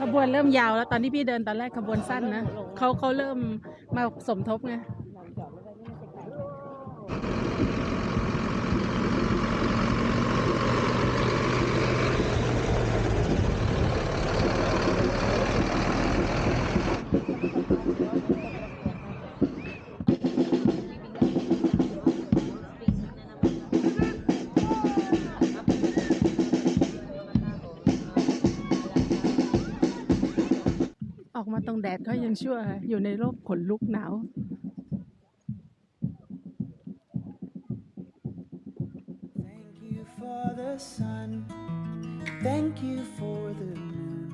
ขบวนเริ่มยาวแล้วตอนที่พี่เดินตอนแรกขบวนสั้นนะเขาเขาเริ่มมาสมทบไง ออกมาตรงแดดก็ยังชั่ว อยู่ในร่มขนลุกหนาว Thank you for the sun. Thank you for the moon.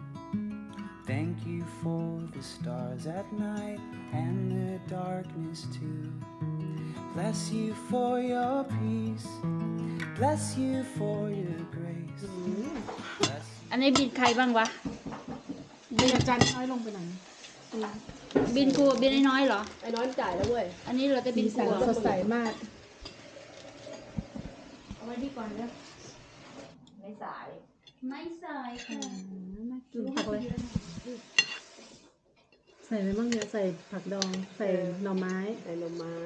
Thank you for the stars at night and the darkness too. Bless you for your peace. Bless you for your grace. Bless อันนี้บินใครบ้างวะบิ นอาจารย์น้อยลงไปหน่อยบินกูบินน้อยๆเหรอ ไอ้น้อยจ่ายแล้วเว้ย อันนี้เราจะบินแสกูงเหรอสดใสมาก เอาไว้ดีก่อนเด้อไม่สาย ไม่สายค่ะกินผักเลยใส่อะไรบ้างเนี่ย ใส่ผักดอง ใส่หน่อไม้ ใส่หน่อไม้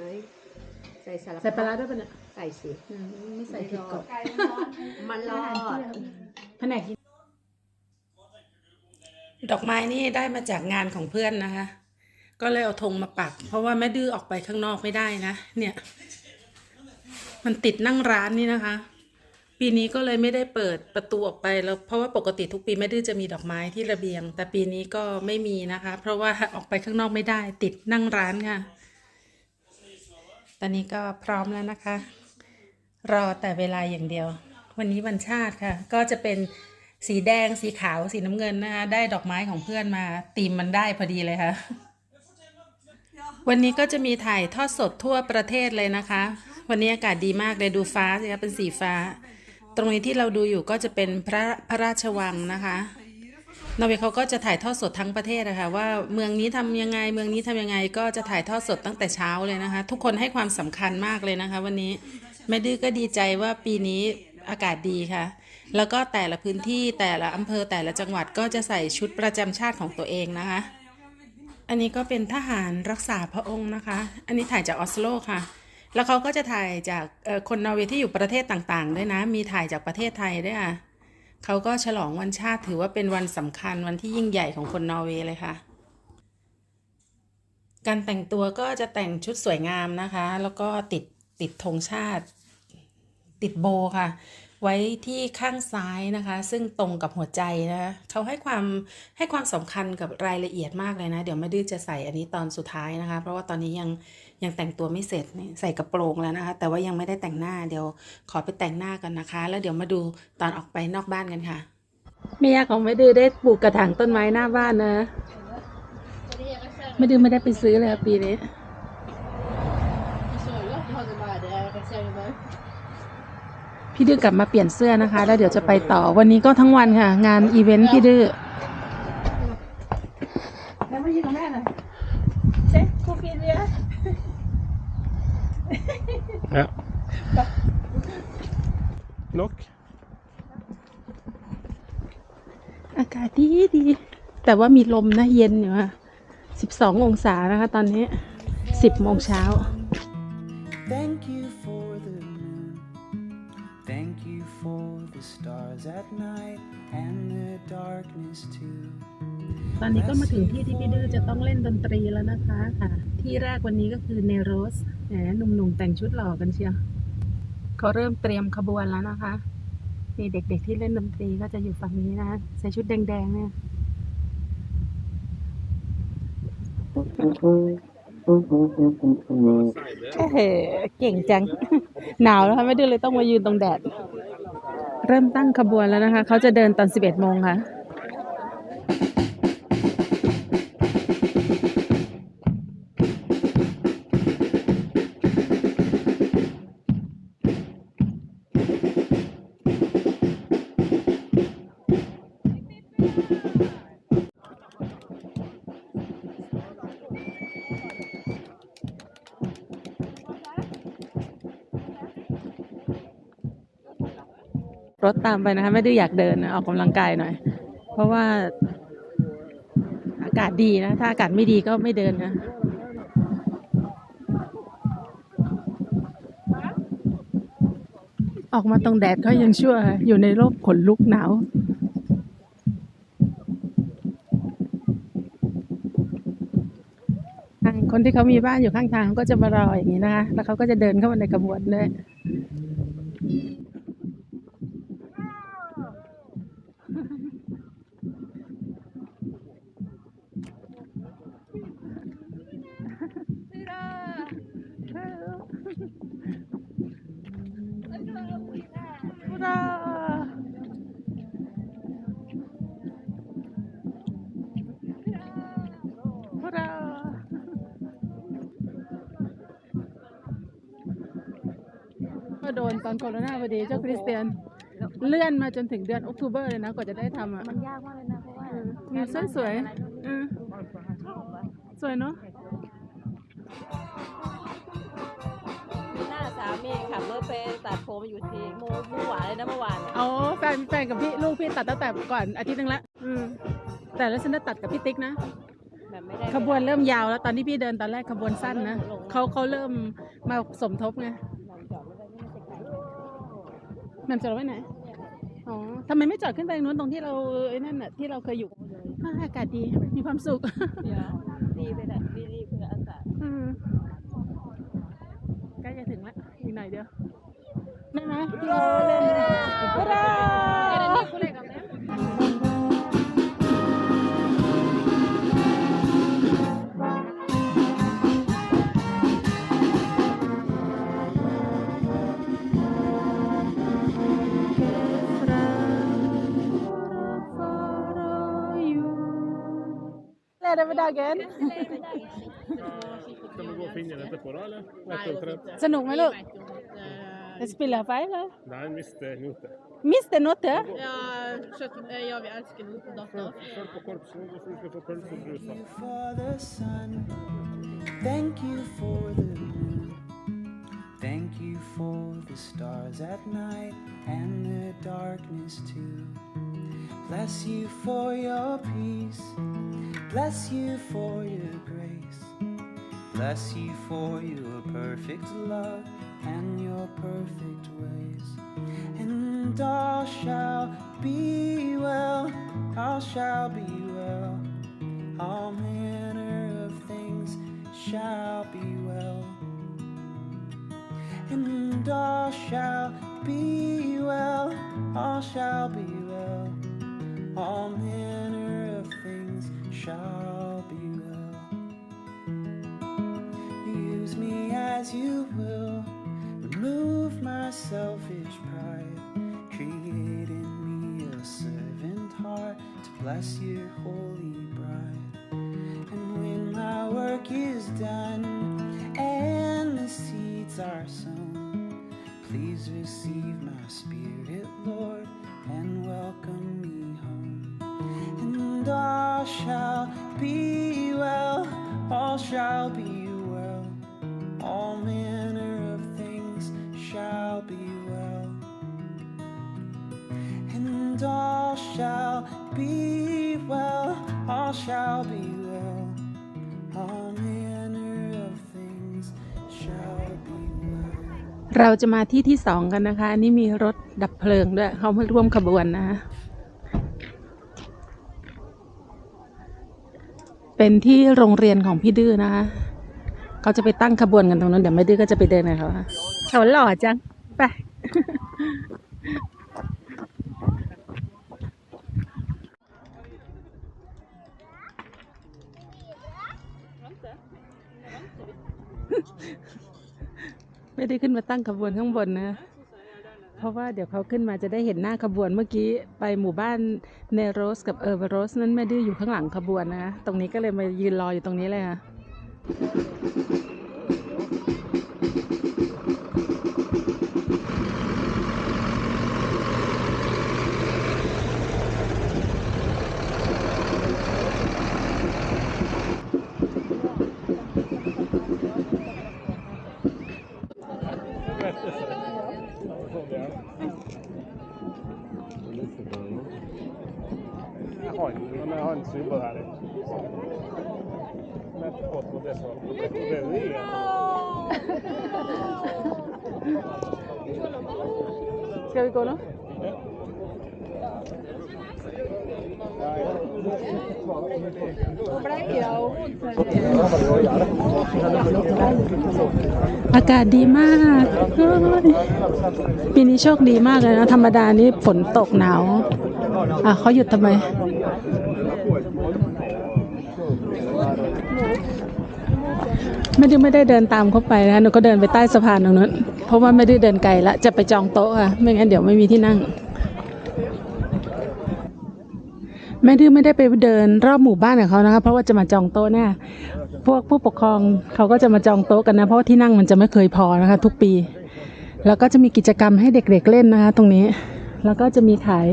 ใส่สารพัดใส่ปลาร้าด้วยปะเนี่ยใส่สิ อืมไม่ใส่ผิดกฎไก่มันร้อน มันรอดแผนกกิน ดอกไม้นี่ได้มาจากงานของเพื่อนนะคะ ก็เลยเอาธงมาปัก เพราะว่าแม่ดื้อออกไปข้างนอกไม่ได้นะ เนี่ย มันติดนั่งร้านนี่นะคะ ปีนี้ก็เลยไม่ได้เปิดประตูออกไปแล้วเพราะว่าปกติทุกปีแม่ดื้อจะมีดอกไม้ที่ระเบียง แต่ปีนี้ก็ไม่มีนะคะ เพราะว่าออกไปข้างนอกไม่ได้ ติดนั่งร้านค่ะ ตอนนี้ก็พร้อมแล้วนะคะ รอแต่เวลาอย่างเดียว วันนี้วันชาติค่ะ ก็จะเป็น สีแดงสีขาวสีน้ำเงินนะคะได้ดอกไม้ของเพื่อนมาตีมมันได้พอดีเลยค่ะ วันนี้ก็จะมีถ่ายทอดสดทั่วประเทศเลยนะคะ วันนี้อากาศดีมากเลยดูฟ้าสิคะเป็นสีฟ้า ตรงนี้ที่เราดูอยู่ก็จะเป็นพระพระราชวังนะคะนอร์เวย์เขาก็จะถ่ายทอดสดทั้งประเทศนะคะว่าเมืองนี้ทำยังไง เมืองนี้ทำยังไงก็จะถ่ายทอดสดตั้งแต่เช้าเลยนะคะ ทุกคนให้ความสำคัญมากเลยนะคะ วันนี้แม่ดื้อก็ดีใจว่าปีนี้อากาศดีค่ะ แล้วก็แต่ละพื้นที่แต่ละอำเภอแต่ละจังหวัดก็จะใส่ชุดประจำชาติของตัวเองนะคะ อันนี้ก็เป็นทหารรักษาพระองค์นะคะ อันนี้ถ่ายจากออสโลค่ะ แล้วเขาก็จะถ่ายจากคนนอร์เวย์ที่อยู่ประเทศต่างๆ ด้วยนะ มีถ่ายจากประเทศไทยด้วยค่ะเขาก็ฉลองวันชาติถือว่าเป็นวันสำคัญวันที่ยิ่งใหญ่ของคนนอร์เวย์เลยค่ะ การแต่งตัวก็จะแต่งชุดสวยงามนะคะ แล้วก็ติดติดธงชาติ ติดโบค่ะ ไว้ที่ข้างซ้ายนะคะ ซึ่งตรงกับหัวใจนะเขาให้ความให้ความสำคัญกับรายละเอียดมากเลยนะ เดี๋ยวแม่ดื้อจะใส่อันนี้ตอนสุดท้ายนะคะ เพราะว่าตอนนี้ยังยังแต่งตัวไม่เสร็จใส่กระโปรงแล้วนะคะ แต่ว่ายังไม่ได้แต่งหน้าเดี๋ยวขอไปแต่งหน้ากันนะคะ แล้วเดี๋ยวมาดูตอนออกไปนอกบ้านกันค่ะเมียของแม่ดื้อได้ปลูกกระถางต้นไม้หน้าบ้านนะแม่ดื้อไม่ได้ไปซื้อเลยปีนี้ พี่ดื้อกลับมาเปลี่ยนเสื้อนะคะ แล้วเดี๋ยวจะไปต่อวันนี้ก็ทั้งวันค่ะ งานอีเวนต์พี่ดื้อแล้วมายืนกับแม่หน่อยเช็คคูปีเรีย Ja. Nok. อากาศดีดี แต่ว่ามีลมนะเย็นอยู่ค่ะสิบสององศานะคะตอนนี้สิบโมงเช้า ตอนนี้ก็มาถึงที่ที่พี่ดื้อจะต้องเล่นดนตรีแล้วนะคะค่ะ ที่แรกวันนี้ก็คือเนโรสแหมหนุ่มๆแต่งชุดหล่อกันเชียวเขาเริ่มเตรียมขบวนแล้วนะคะนี่เด็กๆที่เล่นดนตรีก็จะอยู่ฝั่งนี้นะใส่ชุดแดงๆเนี่ยเอ้เก่งจัง หนาวแล้วค่ะไม่ดื้อเลยต้องมายืนตรงแดด เริ่มตั้งขบวนแล้วนะคะ เขาจะเดินตอน 11โมงค่ะ ถตามไปนะคะ ไม่ได้อยากเดินนะออกกำลังกายหน่อย เพราะว่าอากาศดีนะ ถ้าอากาศไม่ดีก็ไม่เดินนะออกมาตรงแดดก็ยังชั่ว อยู่ในร่มขนลุกหนาว คนที่เขามีบ้านอยู่ข้างทางก็จะมารออย่างนี้นะคะ แล้วเขาก็จะเดินเข้ามาในกระบวนเลย โดนตอนโควิดพอดีเจ้าคริสเตียน เลื่อนมาจนถึงเดือนออกตุเบอร์เลยนะกว่าจะได้ทำอะมันยากมากเลยนะเพราะว่าวิวสวยสวยๆเออสวยเนาะหน้าสามีขับรถไปตัดผมอยู่ที่โมหมูหวานเลยนะเมื่อวานเอาแฟนแฟนกับพี่ลูกพี่ตัดตั้งแต่ก่อนอาทิตย์นึงละอืมแต่แล้วฉันได้ตัดกับพี่ติ๊กนะแบบไม่ได้ขบวนเริ่มยาวแล้วตอนที่พี่เดินตอนแรกขบวนสั้นนะเขาเขาเริ่มมาสมทบไง แหม่มจอดไว้ไหน อ๋อทำไมไม่จอดขึ้นไปตรงนู้นตรงที่เราไอ้นั่นน่ะที่เราเคยอยู่อ่าอากาศดี มีความสุข เดี๋ยวดีไปแหละดีดีเพื่ออากาศอืมใกล้จะถึงแล้วอีกหน่อยเดียวนั่นนะที่เราเล่น ฮุรา Lär dig med dagen. Ska vi gå och fingra lite på då eller? Ett, två, tre. สนุกไหมลูกจะสปิลไฟเหรอ Nej, miste note. มิสเตอร์โนตเตอร์ Ja, kött, eh, ja, vi älskar notdata. Följ på korpsnog och så ska du få pölse och brusa. you for the sun. Thank you for the moon. Thank you for the stars at night and the darkness too. Bless you for your peace. Bless you for your grace. Bless you for your perfect love and your perfect ways. And all shall be well, all shall be well. All manner of things shall be well. And all shall be well, all shall be well. All manner as you will, remove my selfish pride. Create in me a servant heart to bless your holy be well, all shall be well, all manner of things shall be well. เราจะมาที่ที่สองกันนะคะอันนี้มีรถดับเพลิงด้วย เขามาร่วมขบวนนะคะเป็นที่โรงเรียนของพี่ดื้อนะคะ เขาจะไปตั้งขบวนกันตรงนั้น เดี๋ยวแม่ดื้อก็จะไปเดินกับเขาค่ะเขาหล่อจัง ไป ไม่ได้ขึ้นมาตั้งขบวนข้างบนนะ เพราะว่าเดี๋ยวเขาขึ้นมาจะได้เห็นหน้าขบวนเมื่อกี้ไปหมู่บ้านเนโรสกับเออร์เวโรสนั้นไม่ได้อยู่ข้างหลังขบวนนะ ตรงนี้ก็เลยมายืนรออยู่ตรงนี้เลยค่ะ det så. Det är det. Skal vi gå nu? Ja. อากาศดีมากเฮ้ยปีนี้โชคดีมากเลยนะ ธรรมดานี่ฝนตกหนาว อะเขาหยุดทำไม ไม่ได้ไม่ได้เดินตามเขาไปนะหนูก็เดินไปใต้สะพานตรงนั้น เพราะว่าไม่ได้เดินไกลละจะไปจองโต๊ะค่ะ ไม่งั้นเดี๋ยวไม่มีที่นั่งแม่ดื้อไม่ได้ไปเดินรอบหมู่บ้านกับเขานะคะเพราะว่าจะมาจองโต๊ะเนี่ยพวกผู้ปกครองเขาก็จะมาจองโต๊ะกันนะ เพราะว่าที่นั่งมันจะไม่เคยพอนะคะ ทุกปี แล้วก็จะมีกิจกรรมให้เด็กๆเล่นนะคะ ตรงนี้ แล้วก็จะมีขาย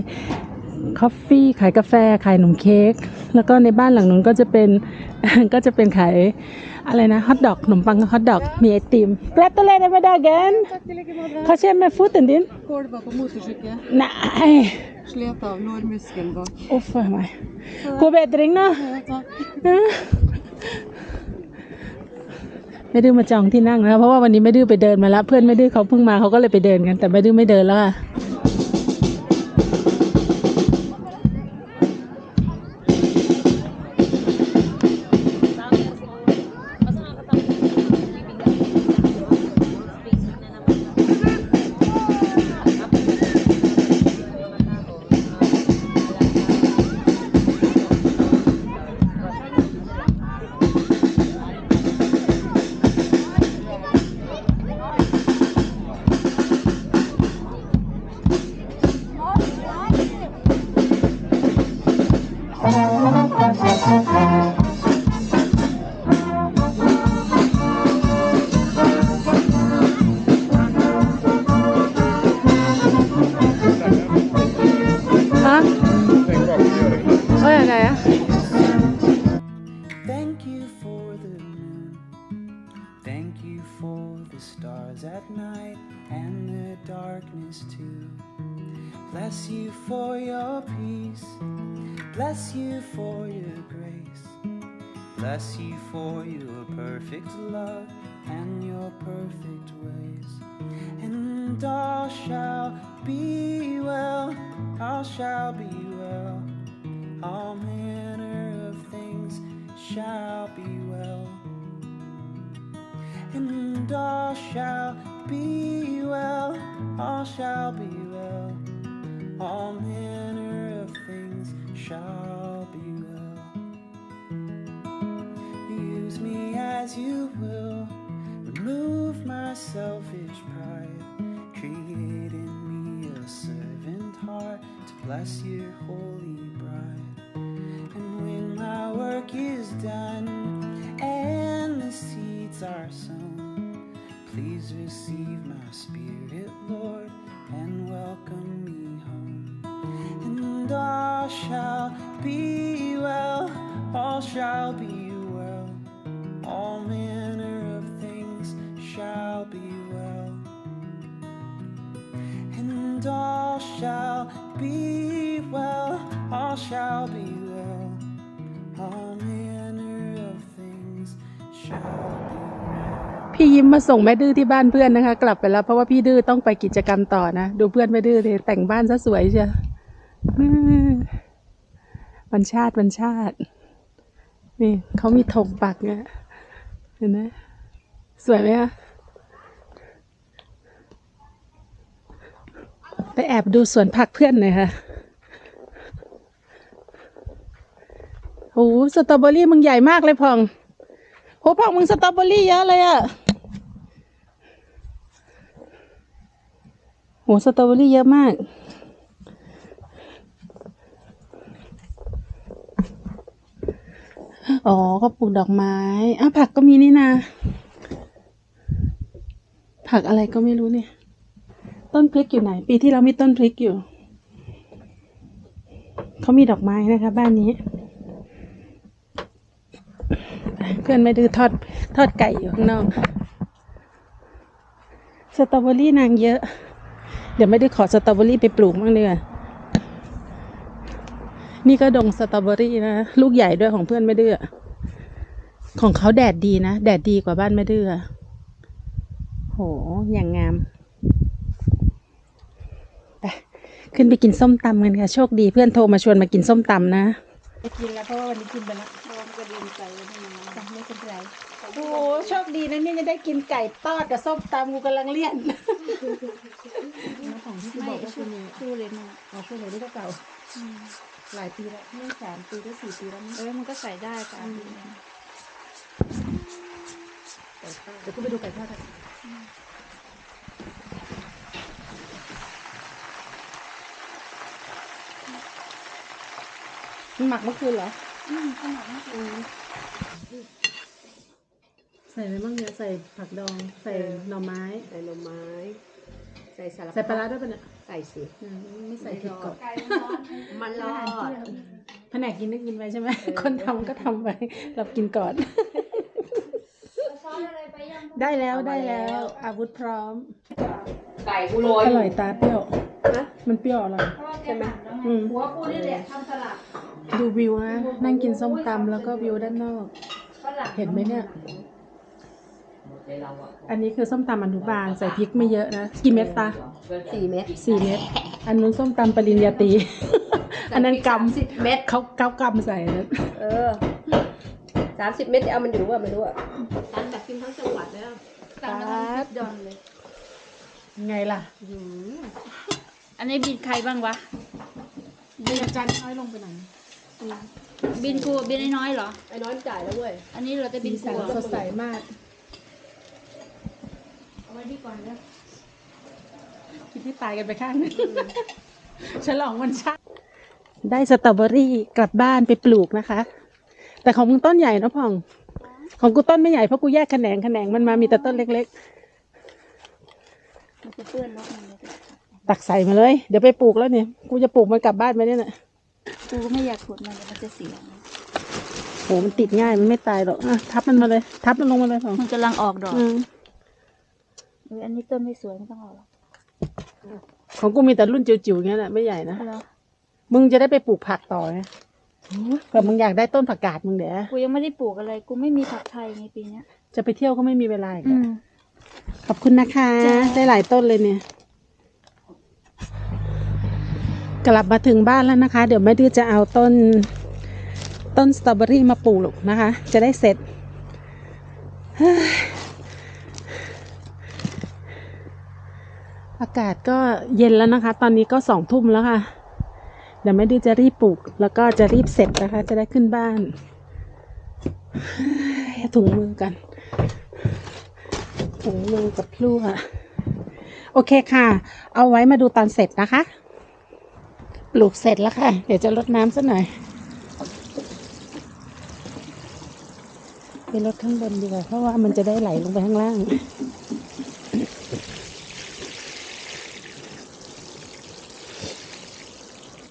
คอฟฟี่ขายกาแฟขายขนมเค้กแล้วก็ในบ้านหลังนู้นก็จะเป็นก็จะเป็นขาย อะไรนะฮอทดอกขนมปังฮอทดอกมีไอติมแกลตเลนไปได้แกนเขาเชื่อแม่ฟูดตินดิน Går du bara på motorcykel? น่า Slet av lårmuskeln bak. โอ้ยไม่กูเบดริงเนาะไม่ดื้อมาจองที่นั่งนะคะเพราะว่าวันนี้ไม่ดื้อไปเดินมาแล้ว เพื่อนไม่ดื้อเขาเพิ่งมาเขาก็เลยไปเดินกัน แต่ไม่ดื้อไม่เดินแล้วค่ะ too. Bless you for your peace. Bless you for your grace. Bless you for your perfect love and your perfect ways. And all shall be well. All shall be well. All shall be well. All manner of things shall be well. Use me as you will. Remove my selfish pride. Create in me a servant heart to bless your holy bride. And when my work is done and the seeds are sown, please receive my spirit, Lord, shall be well, all shall be well, all manner of things shall be well. And all shall be well, all shall be well, all manner of things shall be well. พี่ยิ้มมาส่งแม่ดื้อที่บ้านเพื่อนนะคะ กลับไปแล้วเพราะว่าพี่ดื้อต้องไปกิจกรรมต่อนะ ดูเพื่อนแม่ดื้อเลยแต่งบ้านซะสวยเชียว วันชาติวันชาติ นี่เขามีธงปักเนี่ยเห็นไหมสวยไหมคะไปแอบดูสวนผักเพื่อนหน่อยค่ะโอ้โหสตรอเบอรี่มึงใหญ่มากเลยพองโหผักมึงสตรอเบอรี่เยอะเลยอะโหสตรอเบอรี่เยอะมาก อ๋อเขาปลูกดอกไม้อ้าวผักก็มีนี่นาผักอะไรก็ไม่รู้เนี่ย ต้นพริกอยู่ไหน ปีที่เรามีต้นพริกอยู่ เขามีดอกไม้นะคะ บ้านนี้ เพื่อนไม่ดื้อทอดทอดไก่อยู่ข้างนอก สตรอเบอรี่นางเยอะ เดี๋ยวไม่ได้ขอสตรอเบอรี่ไปปลูกบ้างดีกว่า นี่ก็ดงสตรอเบอรี่นะ ลูกใหญ่ด้วยของเพื่อนไม่ดื้อของเขาแดดดีนะ แดดดีกว่าบ้านไม่ดื้อโห อย่างงาม ไปขึ้นไปกินส้มตำกันค่ะ โชคดีเพื่อนโทรมาชวนมากินส้มตำนะไปกินแล้วเพราะว่าวันนี้กินไปแล้วรวมกระดิ่งใจไว้ที่นี่จ้ะไม่เป็นไรโอ้โหโชคดีนะเนี่ยจะได้กินไก่ทอดกับส้มตำกูกำลังเลี่ยนของที่ไม่บอกว่าชูคุณมีชูเลยนะอ๋อคุณไหนนี่ก็เก่า หลายปีแล้วไม่สามปีก็สี่ปีแล้วมั้งเออมันก็ใส่ได้ค่ะเดี๋ยวกูไปดูไก่ทอดกันมันหมักเมื่อคืนเหรอ อืมขนาดนั้นเองใส่อะไรบ้างเนี่ยใส่ผักดอง ใส่หน่อไม้ ใส่หน่อไม้ ใส่สลัดใส่ปลาร้าด้วยปะเนี่ย ใส่สิอืมไม่ใส่ผิดกฎไก่มันร้อนมันรอดแผนกกินได้กินไปใช่ไหมคนทำก็ทำไปเรากินก่อนเอาช้อนอะไรไปยังได้แล้วได้แล้ว อาวุธพร้อม ไก่กูโรยอร่อยตาเปรี้ยวนะมันเปรี้ยวอร่อยเพราะว่าแกหั่นแล้วไงอืม หัวกูนี่แหละทำสลัดดูวิวนะนั่งกินส้มตำแล้วก็วิวด้านนอก ฝรั่งเห็นไหมเนี่ยอันนี้คือส้มตำอนุบาลใส่พริกไม่เยอะนะ กี่เม็ดตา สี่เม็ดสี่เม็ดอันนู้นส้มตำปริญญาตรี อันนั้นกสิบเม็ดำเขาเก้ากำใส่นะเออสามสิบเม็ดจะเอามันอยู่ว่าไม่รู้อะฉันแบบกินทั้งจังหวัดแล้วสั่งน้ำมันพริกดอนเลย ไงล่ะ อันนี้บินใครบ้างวะ บินจานน้อยลงไปหน่อยบินกูบินน้อยๆเหรอ ไอ้น้อยจ่ายแล้วเว้ย อันนี้เราจะบิสีนสักูนเหรอสดใสมาก เอาไว้ดีก่อนเด้อ คิดที่ตายกันไปข้างหนึงฉลองวันชาติได้สตรอเบอรี่กลับบ้านไปปลูกนะคะ แต่ของมึงต้นใหญ่นะพ่อง ของกูต้นไม่ใหญ่เพราะกูแยกแขนงแขนงมันมามีแต่ต้นเล็กมันจะเปื้อนรถมันเลยๆ ตักใส่มาเลย เดี๋ยวไปปลูกแล้วเนี่ย กูจะปลูกมันกลับบ้านไปเนี่ยน่ะกูก็ไม่อยากขุดมันเดี๋ยวมันจะเสีย โหมันติดง่ายมันไม่ตายหรอกอะทับมันมาเลย ทับมันลงมาเลยพ่องมันกำลังออกดอกอืมเอออันนี้ต้นไม่สวยไม่ต้องเอาหรอก ของกูมีแต่รุ่นจิ๋วๆอย่างเงี้ยแหละไม่ใหญ่นะเอาเหรอมึงจะได้ไปปลูกผักต่อไงเผื่อมึงอยากได้ต้นผักกาดมึงเดี๋ยวกูยังไม่ได้ปลูกอะไร กูไม่มีผักไทยไงปีเนี้ย จะไปเที่ยวก็ไม่มีเวลาอีกอือะมขอบคุณนะคะจ้าได้หลายต้นเลยเนี่ย กลับมาถึงบ้านแล้วนะคะ เดี๋ยวแม่ดื้อจะเอาต้น ต้นสตรอเบอรี่มาปลูกนะคะ จะได้เสร็จเฮ้ย อากาศก็เย็นแล้วนะคะ ตอนนี้ก็สองทุ่มแล้วค่ะ เดี๋ยวแม่ดื้อจะรีบปลูก แล้วก็จะรีบเสร็จนะคะ จะได้ขึ้นบ้านเฮ้ถุงมือกัน ถุงมือกับพลั่วโอเคค่ะ เอาไว้มาดูตอนเสร็จนะคะ ปลูกเสร็จแล้วค่ะ เดี๋ยวจะรดน้ำสักหน่อยไปรดข้างบนดีกว่า เพราะว่ามันจะได้ไหลลงไปข้างล่าง